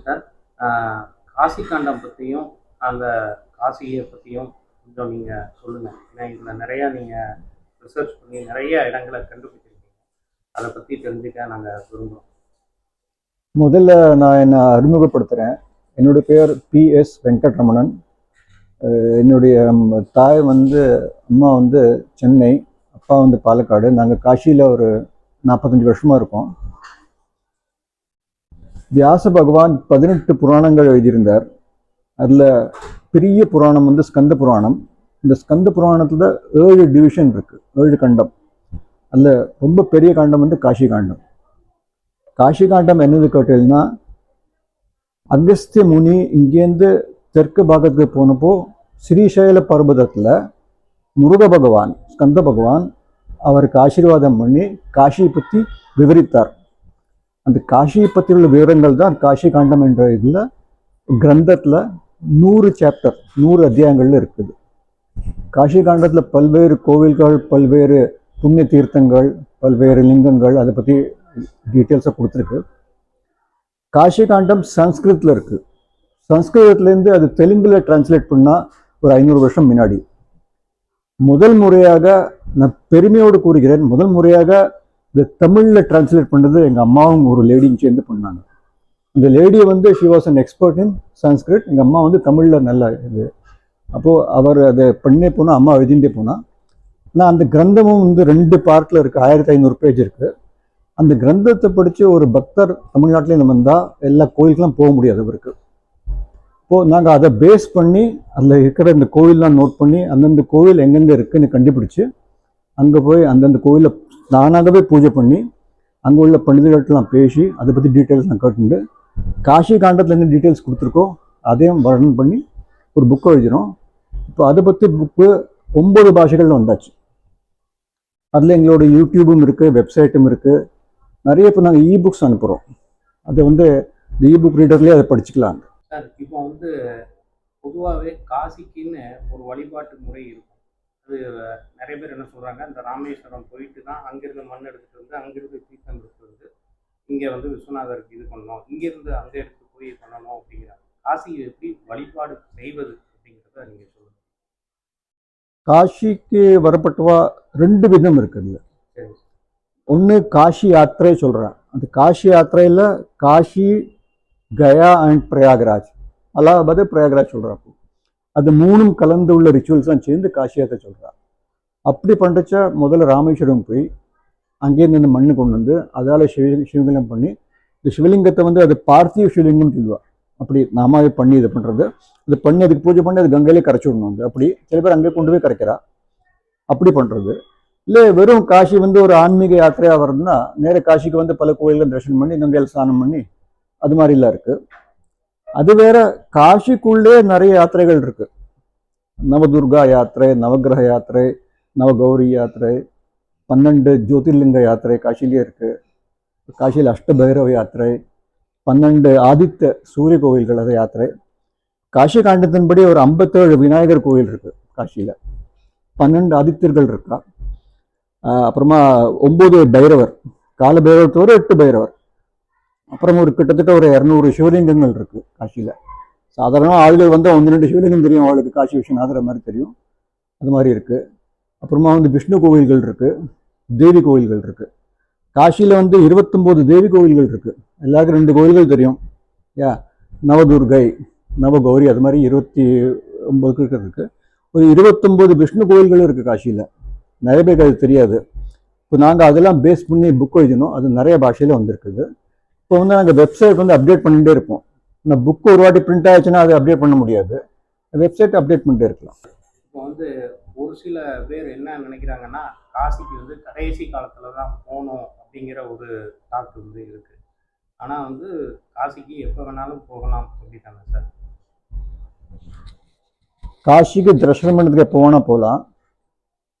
Sir. ஆஹ் காசி காண்டம் பற்றியும் அந்த காசியை பற்றியும் கொஞ்சம் நீங்கள் சொல்லுங்கள் ஏன்னா இதில் நிறையா நீங்கள் ரிசர்ச் பண்ணி நிறைய இடங்களை கண்டுபிடிச்சிருக்கீங்க. அதை பற்றி தெரிஞ்சுக்க நாங்கள் விரும்புகிறோம் முதல்ல நான் என்னை அறிமுகப்படுத்துகிறேன் என்னுடைய பேர் பி எஸ் வெங்கட்ரமணன். என்னுடைய தாய் வந்து அம்மா வந்து சென்னை அப்பா வந்து பாலக்காடு. நாங்கள் காசியில் ஒரு நாற்பத்தஞ்சு வருஷமாக இருக்கோம். வியாச பகவான் பதினெட்டு புராணங்கள் எழுதியிருந்தார். அதில் பெரிய புராணம் வந்து ஸ்கந்த புராணம். இந்த ஸ்கந்த புராணத்தில் ஏழு டிவிஷன் இருக்குது ஏழு கண்டம். அதில் ரொம்ப பெரிய காண்டம் வந்து காஷி காண்டம் காஷி காண்டம் என்னது கேட்டீங்கன்னா அகஸ்திய முனி இங்கேருந்து தெற்கு பாகத்துக்கு போனப்போ ஸ்ரீசைல பர்வதத்தில் முருக பகவான் ஸ்கந்த பகவான் அவருக்கு ஆசீர்வாதம் பண்ணி காஷியை பற்றி விவரித்தார். அந்த காஷியை பற்றி உள்ள விவரங்கள் தான் காஷி காண்டம் என்ற இதில் கிரந்தத்தில் நூறு சாப்டர் நூறு அத்தியாயங்கள்ல இருக்குது. காஷி காண்டத்தில் பல்வேறு கோவில்கள் பல்வேறு புண்ணிய தீர்த்தங்கள் பல்வேறு லிங்கங்கள் அதை பற்றி டீட்டெயில்ஸை கொடுத்துருக்கு. காஷி காண்டம் சன்ஸ்கிருத்தில் இருக்கு. சன்ஸ்கிருதத்துலேருந்து அது தெலுங்கில் டிரான்ஸ்லேட் பண்ணால் ஒரு ஐநூறு வருஷம் முன்னாடி. முதல் முறையாக நான் பெருமையோடு கூறுகிறேன் முதல் முறையாக இந்த தமிழில் டிரான்ஸ்லேட் பண்ணுறது எங்கள் அம்மாவும் ஒரு லேடியும் சேர்ந்து பண்ணாங்க. இந்த லேடி வந்து she was an expert in Sanskrit எங்கள் அம்மா வந்து தமிழில் நல்லா இது. அப்போது அவர் அதை பண்ணே போனால் அம்மா எழுதிட்டே போனால் நான் அந்த கிரந்தமும் வந்து ரெண்டு பார்ட்டில் இருக்குது ஆயிரத்தி ஐநூறு பேஜ் இருக்குது அந்த கிரந்தத்தை படித்து ஒரு பக்தர் தமிழ்நாட்டிலேருந்து வந்தால் எல்லா கோயிலுக்கெல்லாம் போக முடியாது அவருக்கு. இப்போது நாங்கள் அதை பேஸ் பண்ணி அதில் இருக்கிற இந்த கோவில்லாம் நோட் பண்ணி அந்தந்த கோவில் எங்கெங்கே இருக்குதுன்னு கண்டுபிடிச்சி அங்கே போய் அந்தந்த கோயிலில் நானாகவே பூஜை பண்ணி அங்கே உள்ள பண்டிதர்கள்ட்டெல்லாம் பேசி அதை பற்றி டீட்டெயில்ஸ் நான் கேட்டுண்டு காஷி காண்டத்தில் என்ன டீட்டெயில்ஸ் கொடுத்துருக்கோ அதையும் வர்ணன் பண்ணி ஒரு புக்கை எழுதினோம். இப்போ அதை பற்றி புக்கு ஒம்பது பாஷைகளில் வந்தாச்சு. அதில் எங்களோட யூடியூபும் இருக்குது வெப்சைட்டும் இருக்குது நிறைய இப்போ நாங்கள் இ புக்ஸ் அனுப்புகிறோம் அதை வந்து இந்த இ புக் ரீடர்லேயே அதை படிச்சுக்கலாம் சார் இப்போ வந்து பொதுவாகவே காசிக்குன்னு ஒரு வழிபாட்டு முறை இருக்கும். அது நிறைய பேர் என்ன சொல்கிறாங்க இந்த ராமேஸ்வரம் போயிட்டு தான் அங்கேருந்து மண் எடுத்துகிட்டு வந்து அங்கேருந்து தீர்த்தம் எடுத்துட்டு வந்து இங்கே வந்து விஸ்வநாதருக்கு இது பண்ணணும் இங்கேருந்து அங்கே எடுத்து போய் பண்ணணும் அப்படிங்கிறாங்க. காசியை எப்படி வழிபாடு செய்வது அப்படிங்கிறத நீங்கள் சொல்லுங்கள் காஷிக்கு வரப்பட்டவா ரெண்டு விதம் இருக்குதுல்ல ஒன்று காஷி யாத்திரை சொல்கிறேன் அந்த காஷி யாத்திரையில் காஷி கயா அண்ட் பிரயாகராஜ். அலகாபாத் பிரயாகராஜ் சொல்கிறப்போ அது மூணும் கலந்து உள்ள ரிச்சுவல்ஸ் தான் சேர்ந்து காஷி யாத்திரை சொல்கிறா அப்படி பண்ணுறச்ச முதல்ல ராமேஸ்வரம் போய் அங்கேருந்து இந்த மண்ணு கொண்டு வந்து அதால் சிவ சிவலிங்கம் பண்ணி இந்த சிவலிங்கத்தை வந்து அது பார்த்திவ சிவலிங்கம்னு சொல்லுவா. அப்படி நாமாவே பண்ணி இது பண்ணுறது அது பண்ணி அதுக்கு பூஜை பண்ணி அது கங்கையிலே கரைச்சி விடணும் வந்து. அப்படி சில பேர் அங்கே கொண்டு போய் கரைக்கிறா. அப்படி பண்ணுறது இல்லை வெறும் காஷி வந்து ஒரு ஆன்மீக யாத்திரையாக வருதுன்னா நேர காசிக்கு வந்து பல கோயில்கள் தரிசனம் பண்ணி கங்கையில் ஸ்நானம் பண்ணி அது மாதிரிலாம் இருக்குது அது வேற காஷிக்குள்ளே நிறைய யாத்திரைகள் இருக்கு. நவதுர்கா யாத்திரை நவகிரக யாத்திரை நவகௌரி யாத்திரை பன்னெண்டு ஜோதிர்லிங்க யாத்திரை காஷிலேயே இருக்கு. காஷியில் அஷ்டபைரவ யாத்திரை பன்னெண்டு ஆதித்த சூரிய கோவில்கள் யாத்திரை. காஷி காண்டத்தின்படி ஒரு ஐம்பத்தேழு விநாயகர் கோவில் இருக்கு காஷியில் பன்னெண்டு ஆதித்யர்கள் இருக்கா. அப்புறமா ஒம்பது பைரவர் கால பைரவர் தவிர எட்டு பைரவர். அப்புறம் ஒரு கிட்டத்தட்ட ஒரு இரநூறு சிவலிங்கங்கள் இருக்கு காசியில் சாதாரண ஆளுகள் வந்து ஒன்று ரெண்டு சிவலிங்கம் தெரியும் அவளுக்கு காசி விஸ்வநாதர் மாதிரி தெரியும். அது மாதிரி இருக்கு. அப்புறமா வந்து விஷ்ணு கோவில்கள் இருக்கு தேவி கோவில்கள் இருக்கு. காசியில் வந்து இருபத்தொம்போது தேவி கோவில்கள் இருக்கு. எல்லாருக்கும் ரெண்டு கோவில்கள் தெரியும். யா நவதுர்கை நவகௌரி அது மாதிரி இருபத்தி ஒம்பது இருக்கு. ஒரு இருபத்தொம்போது விஷ்ணு கோவில்களும் இருக்கு காசியில். நிறைய பேருக்கு அது தெரியாது. இப்போ நாங்கள் அதெல்லாம் பேஸ் பண்ணி புக் எழுதினோம். அது நிறைய பாஷையில் வந்திருக்குது. இப்போ வந்து நாங்கள் வெப்சைட் வந்து அப்டேட் பண்ணிகிட்டே இருப்போம். இந்த புக்கு ஒரு வாட்டி பிரிண்ட் ஆயிடுச்சுன்னா அதை அப்டேட் பண்ண முடியாது. வெப்சைட் அப்டேட் பண்ணிட்டே இருக்கலாம். இப்போ வந்து ஒரு சில பேர் என்ன நினைக்கிறாங்கன்னா காசிக்கு வந்து கடைசி காலத்தில் தான் போகணும் அப்படிங்கிற ஒரு தாக்கு வந்து இருக்குது ஆனால் வந்து காசிக்கு எப்போ வேணாலும் போகலாம் அப்படி தானே சார்? காஷிக்கு தரிசனம் பண்ணுறதுக்கு எப்போ வேணால் போகலாம்.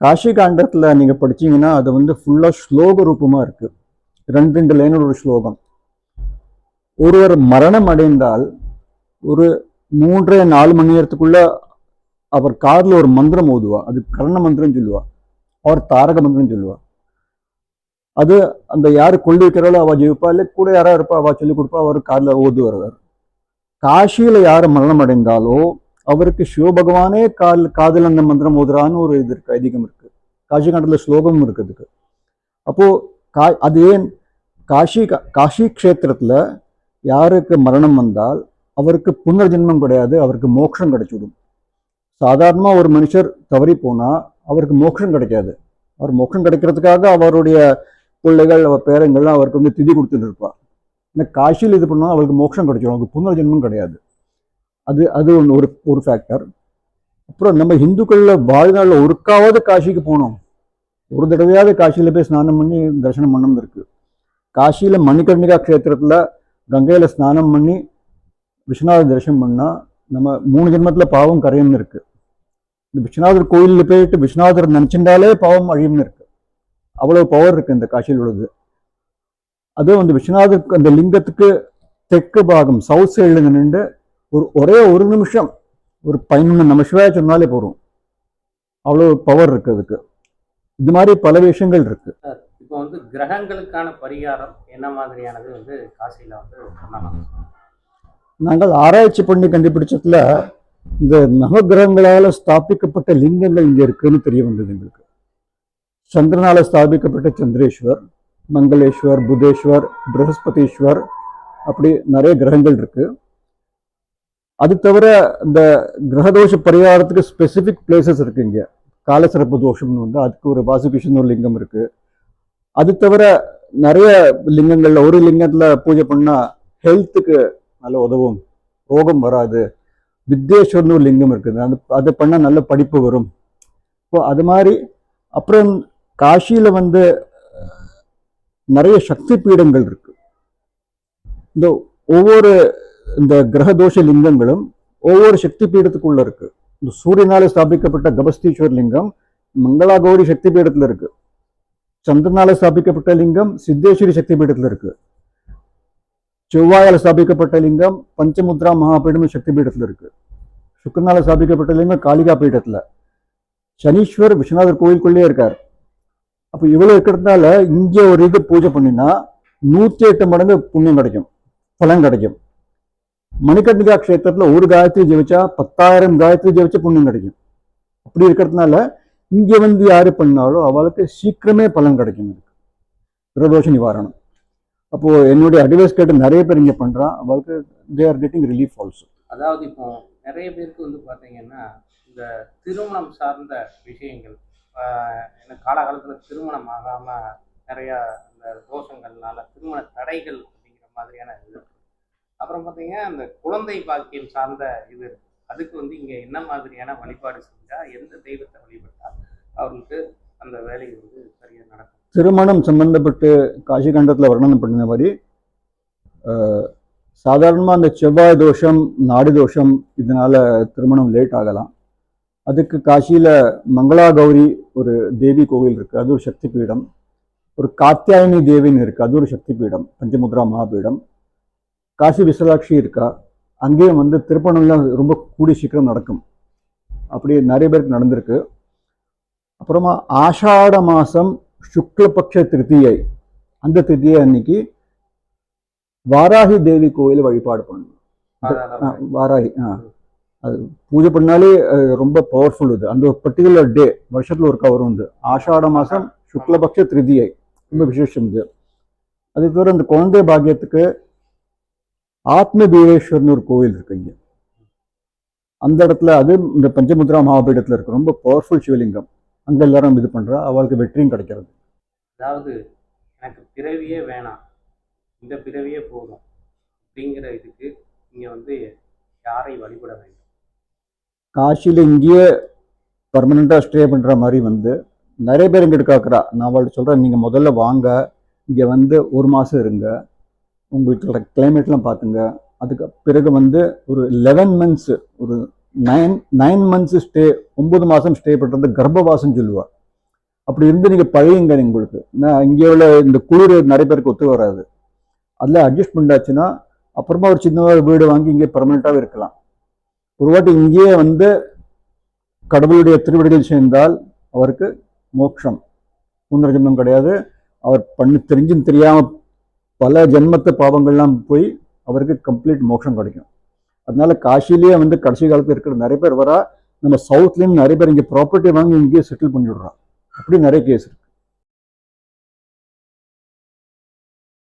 காஷி காண்டத்தில் நீங்கள் படிச்சீங்கன்னா அது வந்து ஃபுல்லாக ஸ்லோக ரூபமாக இருக்குது ரெண்டு ரெண்டு லைனோட ஒரு ஸ்லோகம். ஒருவர் மரணம் அடைந்தால் ஒரு மூன்றே நாலு மணி நேரத்துக்குள்ள அவர் காதில் ஒரு மந்திரம் ஓதுவா? அது கர்ண மந்திரம் சொல்லுவா. அவர் தாரக மந்திரம் சொல்லுவா. அது அந்த யார் கொள்ளி வைக்கிறாளோ அவள் ஜெயிப்பா? இல்லை கூட யாராக இருப்பா? அவள் சொல்லி கொடுப்பா அவர் காதில் ஓதுவார். காஷியில் யார் மரணம் அடைந்தாலோ அவருக்கு சிவபகவானே கால் காதல் அந்த மந்திரம் ஓதுறான்னு ஒரு இது இருக்கு ஐதீகம் இருக்கு. காஷி காண்டத்தில் ஸ்லோகமும் இருக்கு அதுக்கு. அப்போ கா அது ஏன்? காஷி காஷி க்ஷேத்திரத்துல யாருக்கு மரணம் வந்தால் அவருக்கு புனர்ஜென்மம் கிடையாது அவருக்கு மோட்சம் கிடைச்சிடும் சாதாரணமாக ஒரு மனுஷர் தவறி போனால் அவருக்கு மோட்சம் கிடைக்காது. அவர் மோட்சம் கிடைக்கிறதுக்காக அவருடைய பிள்ளைகள் அவர் பேரங்கள்லாம் அவருக்கு வந்து திதி கொடுத்துட்டு இருப்பார். இந்த காஷியில் இது பண்ணா அவருக்கு மோட்சம் கிடைச்சிடும் அவருக்கு புனர்ஜென்மம் கிடையாது. அது அது ஒன்று ஒரு ஒரு ஃபேக்டர் அப்புறம் நம்ம இந்துக்களில் வாழ்நாளில் ஒருக்காவது காஷிக்கு போனோம். ஒரு தடவையாவது காசியில் போய் ஸ்நானம் பண்ணி தரிசனம் பண்ணணும் இருக்குது காசியில் மணிகர்ணிகா க்ஷேத்திரத்தில் கங்கையில் ஸ்நானம் பண்ணி விஸ்வநாதர் தரிசனம் பண்ணால் நம்ம மூணு ஜென்மத்தில் பாவம் கரையும்னு இருக்குது இந்த விஸ்வநாதர் கோயிலில் போயிட்டு விஸ்வநாதர் நினச்சிட்டாலே பாவம் அழியும்னு இருக்குது அவ்வளோ பவர் இருக்குது இந்த காட்சியில் உள்ளது. அதுவும் அந்த விஸ்வநாதருக்கு அந்த லிங்கத்துக்கு தெற்கு பாகம் சவுத் சைடில் நின்று ஒரு ஒரே ஒரு நிமிஷம் ஒரு பதினொன்று நம்ம சிவாய சொன்னாலே போகிறோம் அவ்வளோ பவர் இருக்குது அதுக்கு. இது மாதிரி பல விஷயங்கள் இருக்கு. இப்போ வந்து கிரகங்களுக்கான பரிகாரம் என்ன மாதிரியானது வந்து காசியில வந்து பண்ணலாம்? நாங்கள் ஆராய்ச்சி பண்ணி கண்டுபிடிச்சதுல இந்த நவகிரகங்களால ஸ்தாபிக்கப்பட்ட லிங்கங்கள் இங்க இருக்குன்னு தெரிய வந்தது எங்களுக்கு. சந்திரனால ஸ்தாபிக்கப்பட்ட சந்திரேஸ்வர் மங்களேஸ்வர் புதேஸ்வர் பிரகஸ்பதீஸ்வர் அப்படி நிறைய கிரகங்கள் இருக்கு. அது தவிர இந்த கிரகதோஷ பரிகாரத்துக்கு ஸ்பெசிபிக் பிளேசஸ் இருக்கு இங்க. காலசிறப்பு தோஷம்னு வந்து அதுக்கு ஒரு வாசுகிஷன் ஒரு லிங்கம் இருக்குது அது தவிர நிறைய லிங்கங்கள்ல ஒரு லிங்கத்தில் பூஜை பண்ணால் ஹெல்த்துக்கு நல்ல உதவும். ரோகம் வராது. வித்யேஸ்வர்னு ஒரு லிங்கம் இருக்குது. அது அதை பண்ணால் நல்ல படிப்பு வரும். இப்போ அது மாதிரி அப்புறம் காஷியில் வந்து நிறைய சக்தி பீடங்கள் இருக்கு. இந்த ஒவ்வொரு இந்த கிரக தோஷ லிங்கங்களும் ஒவ்வொரு சக்தி பீடத்துக்குள்ள இருக்கு. இந்த சூரியனால ஸ்தாபிக்கப்பட்ட கபஸ்தீஸ்வர் லிங்கம் மங்களாகௌரி சக்தி பீடத்துல இருக்கு. சந்திரனால ஸ்தாபிக்கப்பட்ட லிங்கம் சித்தேஸ்வரி சக்தி பீடத்துல இருக்கு. செவ்வாயால் ஸ்தாபிக்கப்பட்ட லிங்கம் பஞ்சமுத்ரா மகாபீடம் சக்தி பீடத்துல இருக்கு. சுக்கரனால ஸ்தாபிக்கப்பட்ட லிங்கம் காளிகா பீடத்துல. சனீஸ்வர் விஸ்வநாதர் கோயிலுக்குள்ளே இருக்கார். அப்போ இவ்வளவு இருக்கிறதுனால இங்கே ஒரு இது பூஜை பண்ணினா நூத்தி எட்டு மடங்கு புண்ணியம் கிடைக்கும் பலன் கிடைக்கும். மணிகர்ணிகா க்ஷேத்திரத்தில் ஒரு காயத்ரி ஜெபிச்சா பத்தாயிரம் காயத்ரி ஜெபிச்சா புண்ணியம் கிடைக்கும். அப்படி இருக்கிறதுனால இங்கே வந்து யார் பண்ணாலும் அவளுக்கு சீக்கிரமே பலன் கிடைக்கும் பிரதோஷ நிவாரணம். அப்போது என்னுடைய அட்வைஸ் கேட்டு நிறைய பேர் இங்கே பண்ணுறான் அவளுக்கு they are getting relief also அதாவது இப்போ நிறைய பேருக்கு வந்து பார்த்தீங்கன்னா இந்த திருமணம் சார்ந்த விஷயங்கள் ஆஹ் காலகாலத்தில் திருமணம் ஆகாமல் நிறையா இந்த தோஷங்கள்னால திருமண தடைகள் அப்படிங்கிற மாதிரியான இது அப்புறம் பார்த்தீங்கன்னா அந்த குழந்தை பாக்கியம் சார்ந்த இது. அதுக்கு வந்து இங்கே என்ன மாதிரியான வழிபாடு செஞ்சால் எந்த தெய்வத்தை வழிபட்டால் அவர்களுக்கு அந்த வேலை வந்து சரியாக நடக்கும்? திருமணம் சம்பந்தப்பட்டு காசி கண்டத்தில் வர்ணனம் பண்ணின மாதிரி சாதாரணமாக அந்த செவ்வாய் தோஷம் நாடி தோஷம் இதனால் திருமணம் லேட் ஆகலாம். அதுக்கு காசியில் மங்களா கௌரி ஒரு தேவி கோவில் இருக்குது அது ஒரு சக்தி பீடம். ஒரு காத்தியாயனி தேவின்னு இருக்குது அது ஒரு சக்தி பீடம் பஞ்சமுத்ரா மகாபீடம். காசி விசாலாட்சி இருக்கா அங்கேயும் வந்து திருப்பணம்லாம் ரொம்ப கூடி சீக்கிரம் நடக்கும். அப்படி நிறைய பேருக்கு நடந்திருக்கு. அப்புறமா ஆஷாட மாசம் சுக்லபக்ஷ திருத்தியை அந்த திருத்தியை அன்னைக்கு வாராகி தேவி கோயில் வழிபாடு பண்ணணும். வாராகி ஆ. அது பூஜை பண்ணாலே ரொம்ப பவர்ஃபுல் இது. அந்த ஒரு பர்டிகுலர் டே வருஷத்துல ஒருக்கா வரும் இது. ஆஷாட மாசம் சுக்லபக்ஷ திருதியை ரொம்ப விசேஷம் இது. அது தவிர இந்த குழந்தை பாக்கியத்துக்கு ஆத்ம பீரேஸ்வர்னு ஒரு கோவில் இருக்கு இங்க. அந்த இடத்துல அது இந்த பஞ்சமுத்ரா மகாபீடத்துல இருக்கு. ரொம்ப பவர்ஃபுல் சிவலிங்கம். அங்க எல்லாரும் இது பண்றா அவளுக்கு வெற்றியும் கிடைக்கிறது. அதாவது எனக்கு பிறவியே வேணாம். இந்த பிறவியே போதும். அப்படிங்கிற இதுக்கு இங்கே வந்து யாரை வழிபட வேண்டும்? காசியில் இங்கேயே பர்மனெண்ட்டாக ஸ்டே பண்ணுற மாதிரி வந்து நிறைய பேர் இங்கிட்டு காக்குறா நான் அவள்கிட்ட சொல்கிறேன் நீங்கள் முதல்ல வாங்க இங்கே வந்து ஒரு மாதம் இருங்க. உங்களுக்கு கிளைமேட்லாம் பார்த்துங்க. அதுக்கு பிறகு வந்து ஒரு லெவன் மந்த்ஸ் ஒரு நைன் நைன் மந்த்ஸ் ஸ்டே ஒம்பது மாதம் ஸ்டே பண்ணுறது கர்ப்பவாசம் சொல்லுவார். அப்படி இருந்து நீங்கள் பழையுங்க உங்களுக்கு நான் இங்கே உள்ள இந்த குளிர் நிறைய பேருக்கு ஒத்து வராது. அதில் அட்ஜஸ்ட் பண்ணாச்சுன்னா அப்புறமா ஒரு சின்ன வீடு வாங்கி இங்கே பர்மனெண்ட்டாகவே இருக்கலாம். ஒரு வாட்டி இங்கேயே வந்து கடவுளுடைய திருவிடுகள் சேர்ந்தால் அவருக்கு மோட்சம். புனர்ஜென்மம் கிடையாது. அவர் பண்ணி தெரிஞ்சும் தெரியாமல் பல ஜென்மத்து பாவங்கள்லாம் போய் அவருக்கு கம்ப்ளீட் மோட்சம் கிடைக்கும். அதனால காசிலேயே வந்து கடைசி காலத்தில் இருக்கிற நிறைய பேர் வரா நம்ம சவுத்லேயும் நிறைய பேர் இங்கே ப்ராப்பர்ட்டி வாங்கி இங்கேயே செட்டில் பண்ணிவிடுறோம் அப்படி நிறைய கேஸ் இருக்கு.